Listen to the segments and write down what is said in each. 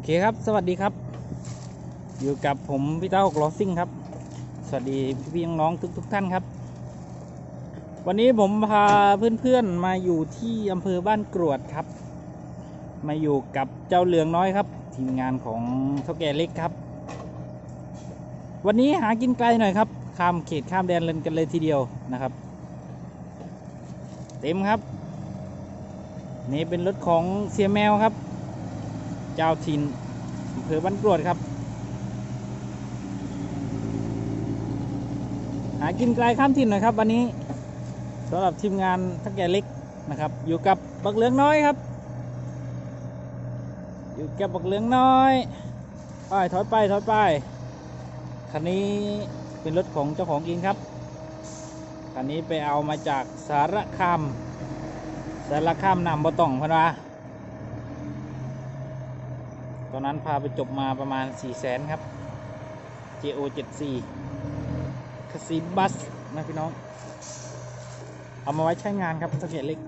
อเคครับ สวัสดีครับ อยู่กับผมพี่เต้าหกล้อซิ่งครับ สวัสดีพี่ๆน้องๆทุกๆท่านครับ วันนี้ผมพาเพื่อนๆมาอยู่ที่อำเภอบ้านกรวดครับ มาอยู่กับเจ้าเหลืองน้อยครับ ทีมงานของเท่าแก่เล็กครับ วันนี้หากินไกลหน่อยครับ ข้ามเขตข้ามแดนเลนกันเลยทีเดียวนะครับ เต็มครับ นี่เป็นรถของเสียแมวครับ เจ้าถิ่นอำเภอบ้านกรวดครับ หากินไกลข้ามถิ่นหน่อยครับ วันนี้สำหรับทีมงานทักแก่เล็กนะครับ อยู่กับบักเหลืองน้อยครับ อยู่กับบักเหลืองน้อยไปถอยไปถอยไปคันนี้เป็นรถของเจ้าของเองครับคันนี้ไปเอามาจากสารคามสารคามนำบ่ต้องพะนะ ตอนนั้นพาไปจบมาประมาณ 4 0 0แสนครับ JO 74คาซีบัสนะพี่น้อง เอามาไว้ใช้งานครับสเก็ตเล็ก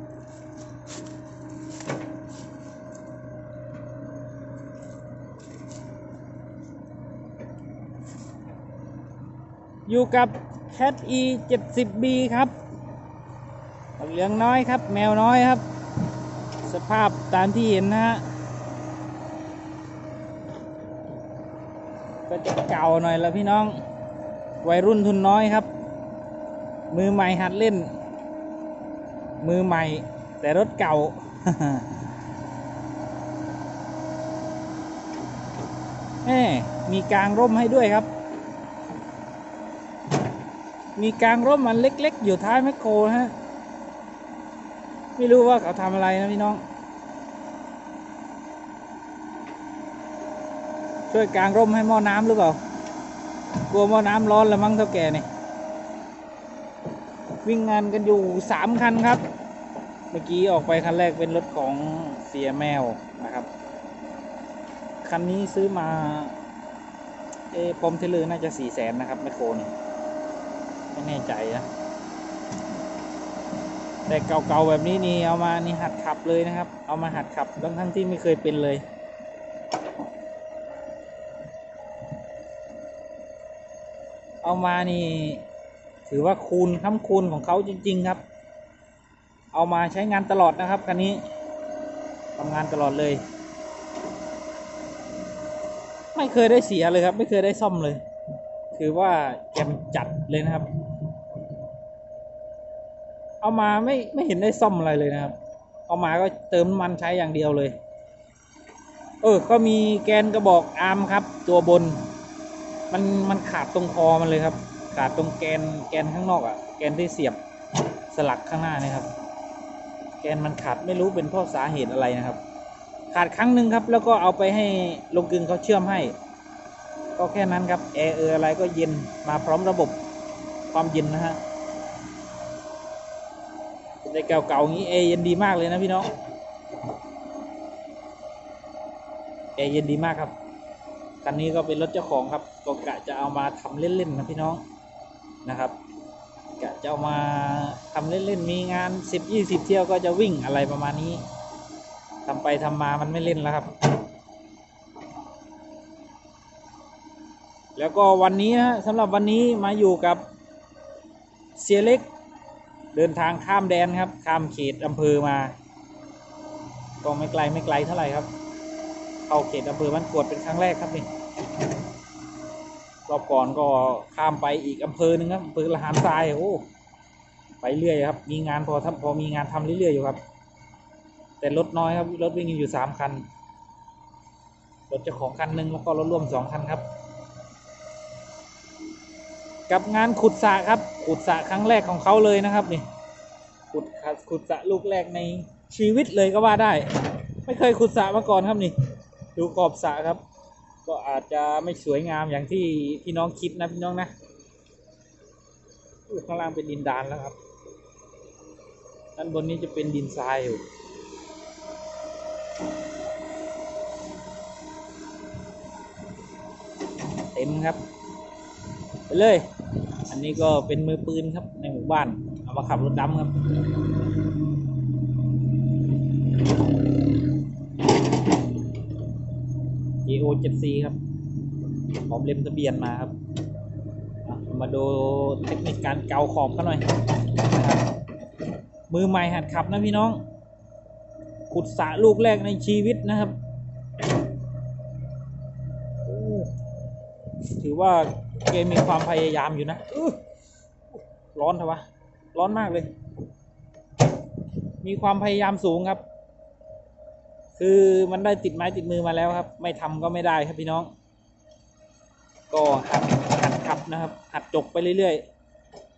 อยู่กับ Cat E 70B ครับเหลืองน้อยครับ แมวน้อยครับ สภาพตามที่เห็นนะฮะ ก็จะ เก่าหน่อยแล้วพี่น้อง วัยรุ่นทุนน้อยครับ มือใหม่หัดเล่น มือใหม่ แต่รถเก่า แหมมีกลางร่มให้ด้วยครับ มีกลางร่มมันเล็กๆ อยู่ท้ายแมคโครฮะ ไม่รู้ว่าเขาทำอะไรนะพี่น้อง ช่วยกางร่มให้หม้อน้ำหรือเปล่า กลัวหม้อน้ำร้อนล้วมั้งเท่าแก่นี่ วิ่งงานกันอยู่สามคันครับ เมื่อกี้ออกไปคันแรกเป็นรถของเสียแมวนะครับ คันนี้ซื้อมา เออปมเทเลอร์น่าจะสี่แสนนะครับแมคโครนี่ไม่แน่ใจนะแต่เก่าๆแบบนี้นี่เอามานี่หัดขับเลยนะครับ เอามาหัดขับทั้งทั้งที่ไม่เคยเป็นเลย เอามานี่ ถือว่าคูณค้ำคูณของเขาจริง ๆ ครับ เอามาใช้งานตลอดนะครับคันนี้ทำงานตลอดเลย ไม่เคยได้เสียเลยครับ ไม่เคยได้ซ่อมเลย ถือว่าแกมจัดเลยนะครับ เอามาไม่ไม่เห็นได้ซ่อมอะไรเลยนะครับ เอามาก็เติมมันใช้อย่างเดียวเลย เออ ก็มีแกนกระบอกอาร์มครับ ตัวบน มันมันขาดตรงคอมันเลยครับ ขาดตรงแกนแกนข้างนอกอะ่ะ แกนที่เสียบสลักข้างหน้านี่ครับ แกนมันขาดไม่รู้เป็นเพราะสาเหตุอะไรนะครับ ขาดครั้งหนึ่งครับ แล้วก็เอาไปให้ลงกึงเขาเชื่อมให้ ก็แค่นั้นครับแอร์เอออะไรก็เย็นมาพร้อมระบบความเย็นนะฮะในเก่าๆงี้เอร์เย็นดีมากเลยนะพี่น้องเอร์เย็นดีมากครับ คันนี้ก็เป็นรถเจ้าของครับก็กะจะเอามาทำเล่นๆนะพี่น้องนะครับกะจะเอามาทำเล่นๆมีงานสิบยี่สิบเที่ยวก็จะวิ่งอะไรประมาณนี้ทำไปทำมามันไม่เล่นแล้วครับ แล้วก็วันนี้นะสำหรับวันนี้มาอยู่กับเสียเล็กเดินทางข้ามแดนครับ ข้ามเขตอำเภอมา ก็ไม่ไกลไม่ไกลเท่าไหร่ครับ เข้าเขตอำเภอบ้านกวดเป็นครั้งแรกครับนี่รอบก่อนก็ข้ามไปอีกอำเภอหนึ่งครับอำเภอละหารทรายโอ้ไปเรื่อยครับ มีงานพอทำพอมีงานทำเรื่อยๆอยู่ครับ แต่รถน้อยครับรถวิ่งอยู่สามคันรถเจ้าของคันหนึ่งแล้วก็รถร่วมสองคันครับ กับงานขุดสระครับ ขุดสระครั้งแรกของเขาเลยนะครับนี่ขุดขุดสระลูกแรกในชีวิตเลยก็ว่าได้ ไม่เคยขุดสระมาก่อนครับนี่ ดูขอบสระครับ ก็อาจจะไม่สวยงามอย่างที่พี่น้องคิดนะพี่น้องนะข้างล่างเป็นดินดานแล้วครับด้านบนนี้จะเป็นดินทรายอยู่เต็มครับ ไปเลย อันนี้ก็เป็นมือปืนครับในหมู่บ้าน เอามาขับรถดำครับ เ 7C ครับพร้อมเล่มทะเบียนมาครับ มาดูเทคนิคการเกาขอบกันหน่อยนะครับมือใหม่หัดขับนะพี่น้อง ขุดสะลูกแรกในชีวิตนะครับ ถือว่าเกมมีความพยายามอยู่นะร้อนเถอะวะ ร้อนมากเลย มีความพยายามสูงครับ คือมันได้ติดไม้ติดมือมาแล้วครับ ไม่ทำก็ไม่ได้ครับพี่น้อง ก็หัดหัดขับนะครับ หัดจกไปเรื่อย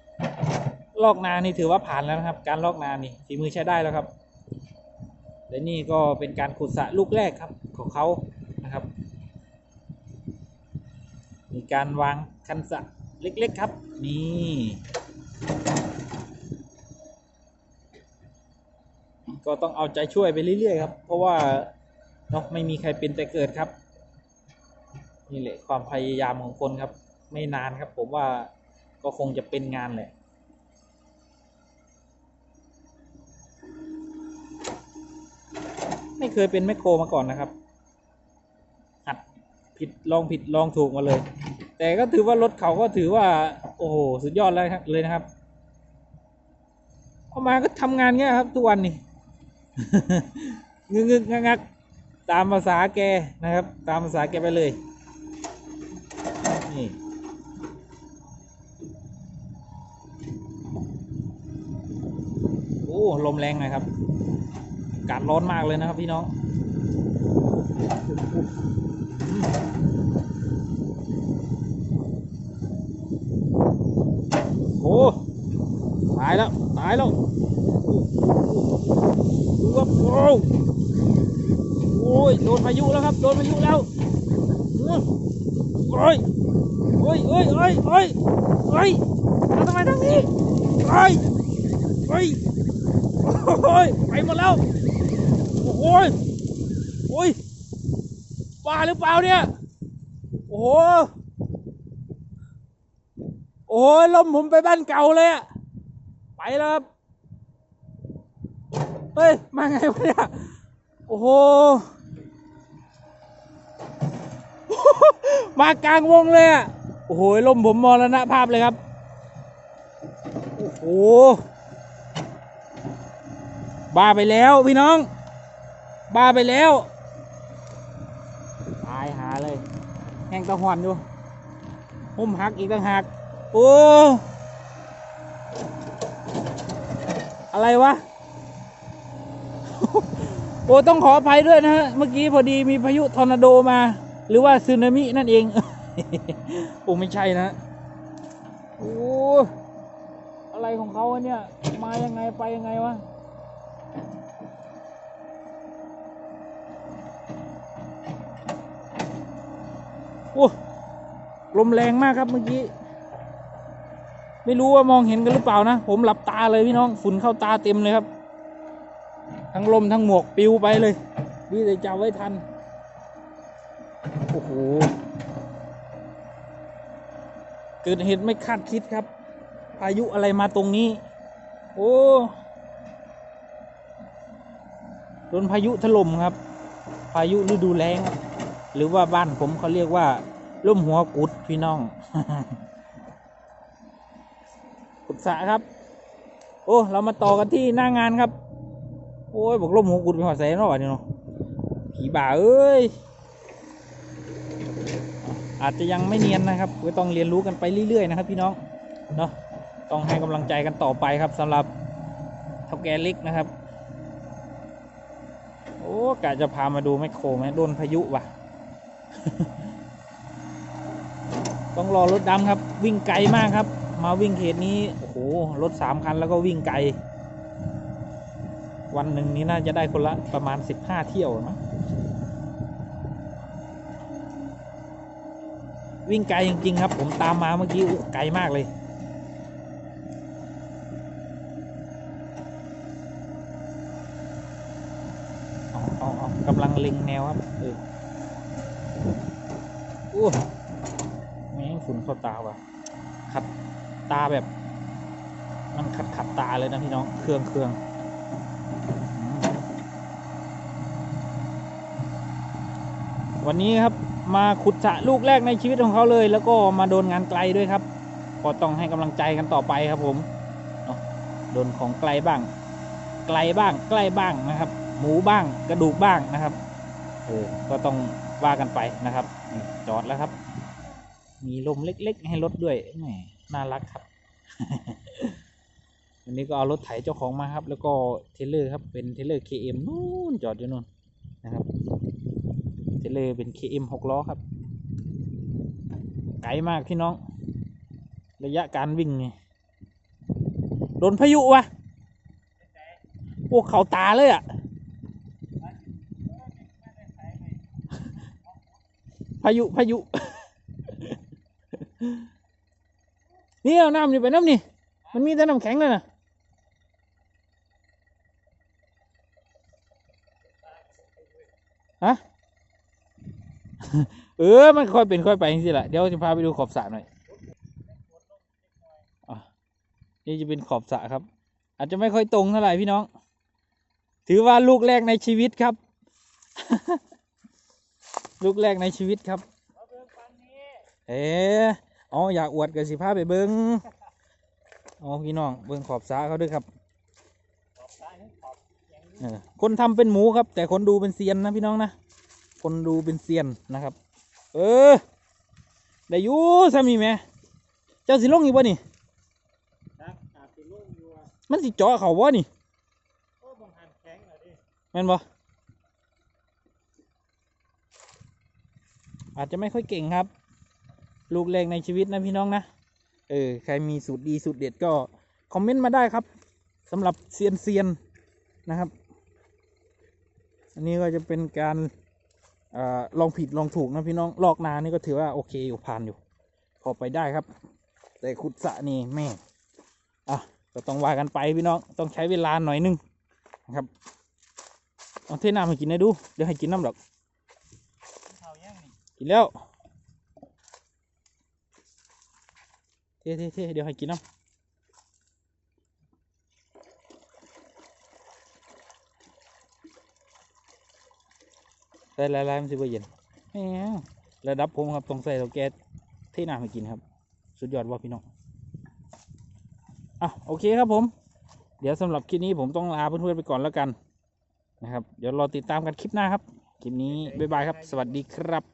ๆ ลอกนานี่ถือว่าผ่านแล้วนะครับ การลอกนานี่ฝีมือใช้ได้แล้วครับและนี่ก็เป็นการขุดสระลูกแรกครับของเขานะครับ มีการวางคันสระเล็กๆครับ นี่ ก็ต้องเอาใจช่วยไปเรื่อยๆครับ เพราะว่าเนาะไม่มีใครเป็นแต่เกิดครับ นี่แหละความพยายามของคนครับ ไม่นานครับ ผมว่าก็คงจะเป็นงานแหละไม่เคยเป็นแมคโครมาก่อนนะครับหัดผิดลองผิดลองถูกมาเลย แต่ก็ถือว่ารถเขาก็ถือว่า โอ้โหสุดยอดแล้วครับเลยนะครับ เอามาก็ทำงานเงี้ยครับทุกวันนี่ งึกงึกงักงักตามภาษาแกนะครับ ตามภาษาแกไปเลย นี่โอ้ลมแรงนะครับอากาศร้อนมากเลยนะครับพี่น้อง โอ้ตายแล้ว ตายแล้วดูครับโอ้โอ้ย โดนพายุแล้วครับ โดนพายุแล้วโอ้ยโอ้ยโอ้ยโอ้ยโอ้ยโอ้ยมาทำไมทางนี้โอ้ยโอ้ยโอ้ยไปหมดแล้ว โอ้ยโอ้ยบ้าหรือเปล่าเนี่ย โอ้โห โอ้ยลมผมไปบ้านเก่าเลยอะไปแล้วครับ เฮ้ย มาไงวะเนี่ย โอ้โห มากลางวงเลยอะโอ้โหลมผมมรณภาพเลยครับ โอ้โห บ้าไปแล้วพี่น้อง บ้าไปแล้ว ตายหาเลย แห้งตะหอนอยู่หุ่มหักอีกต่างหาก โอ้ อะไรวะ โอ้ ต้องขออภัยด้วยนะฮะ เมื่อกี้พอดีมีพายุทอร์นาโดมา หรือว่าสึนามินั่นเอง โอ้ไม่ใช่นะ โอ้อะไรของเขาเนี่ย มายังไงไปยังไงวะโอ้ลมแรงมากครับเมื่อกี้ ไม่รู้ว่ามองเห็นกันหรือเปล่านะ ผมหลับตาเลยพี่น้อง ฝุ่นเข้าตาเต็มเลยครับ ทั้งลมทั้งหมวกปิวไปเลยดีแต่จับไว้ทัน โอ้โหเกิดเหตุไม่คาดคิดครับ พายุอะไรมาตรงนี้ โอ้โดนพายุถล่มครับ พายุฤดูแล้งครับ หรือว่าบ้านผมเขาเรียกว่าร่มหัวกุดพี่น้องกุดสะครับ โอ้ เรามาต่อกันที่หน้างานครับ โอ้ยบอกร่มหัวกุดเป็นหัวแสนแล้ววะนี่เนาะผีบ่าเอ้ย อาจจะยังไม่เนียนนะครับก็ต้องเรียนรู้กันไปเรื่อยๆนะครับ พี่น้องเนาะต้องให้กำลังใจกันต่อไปครับสำหรับเท่าแกเล็กนะครับ โอ้กะจะพามาดูแมคโครไหมโดนพายุว่ะ ต้องรอรถดำครับ วิ่งไกลมากครับ มาวิ่งเขตนี้โอ้โหรถสามคันแล้วก็วิ่งไกลวันหนึ่งนี้น่าจะได้คนละประมาณสิบห้าเที่ยวนะ วิ่งไกลจริงๆครับ ผมตามมาเมื่อกี้ไกลมากเลยเอาเอาเอากำลังเล็งแนวครับเออโอ้แม่งฝุ่นเข้าตาว่ะขัดตาแบบ มันขัดขัดตาเลยนะพี่น้องเครื่องเครื่องวันนี้ครับ มาขุดสะลูกแรกในชีวิตของเขาเลย แล้วก็มาโดนงานไกลด้วยครับ ก็ต้องให้กำลังใจกันต่อไปครับผมเนาะโดนของไกลบ้าง ไกลบ้างใกล้บ้างนะครับ หมูบ้างกระดูกบ้างนะครับเออก็ต้องว่ากันไปนะครับจอดแล้วครับ มีลมเล็กๆ ให้รถด้วยแหมน่ารักครับวันนี้ก็เอารถไถเจ้าของมาครับ แล้วก็เทเลอร์ครับเป็นเทเลอร์ KM นู่นจอดอยู่นู่นนะครับ เทรลเลอร์เป็น KM หกล้อครับ ไกลมากพี่น้อง ระยะการวิ่งนี่โดนพายุวะโอ้เขาตาเลยอะ่ะ พายุพายุนี่เอาน้ำนี่ไปน้ำนี่ มันมีแต่น้ำแข็งเลยนะฮะ เออ มันค่อยเป็นค่อยไปจริงๆแหละเดี๋ยวจะพาไปดูขอบสระหน่อยอนี่จะเป็นขอบสระครับ อาจจะไม่ค่อยตรงเท่าไหร่พี่น้อง ถือว่าลูกแรกในชีวิตครับ ลูกแรกในชีวิตครับ เอ๋อ๋ออยากอวดกับสิพาไปเบิงอ๋อพี่น้อง เบิงขอบสระเขาด้วยครับคนทำเป็นหมูครับ แต่คนดูเป็นเซียนนะพี่น้องนะ คนดูเป็นเซียนนะครับ เออได้อยู่ซามีแม่เจ้าสิลงอีกบ่นี่ครับอาจจะลุ่มอยู่อะมันสิเจาะเขาบ่นี่โอ้บางหันแข็งอะดิแม่นบ่อาจจะไม่ค่อยเก่งครับ ลูกแรกในชีวิตนะพี่น้องนะ เออ ใครมีสูตรดีสูตรเด็ดก็ คอมเมนต์มาได้ครับสำหรับเซียนเซียนๆนะครับ อันนี้ก็จะเป็นการ อลองผิดลองถูกนะพี่น้องลอกนานี่ก็ถือว่าโอเคอยู่ผ่านอยู่ พอไปได้ครับ แต่ขุดสะนี่แม่อะก็ต้องว่ากันไปพี่น้องต้องใช้เวลาหน่อยนึงนะครับเอาเทน้ำให้กินได้ดู เดี๋ยวให้กินน้ำดอกกินแล้วเท่เท่เท่เดี๋ยวให้กินน้ำ ได้แล้วมันสิบ่เย็นแหมระดับผมครับต้องใส่เตาแก๊สเทน้ำให้กินครับ สุดยอดว่าพี่น้องอะโอเคครับผม เดี๋ยวสำหรับคลิปนี้ผมต้องลาเพื่อนๆไปก่อนแล้วกันนะครับ เดี๋ยวรอติดตามกันคลิปหน้าครับ คลิปนี้บ๊ายบายครับ สวัสดีครับ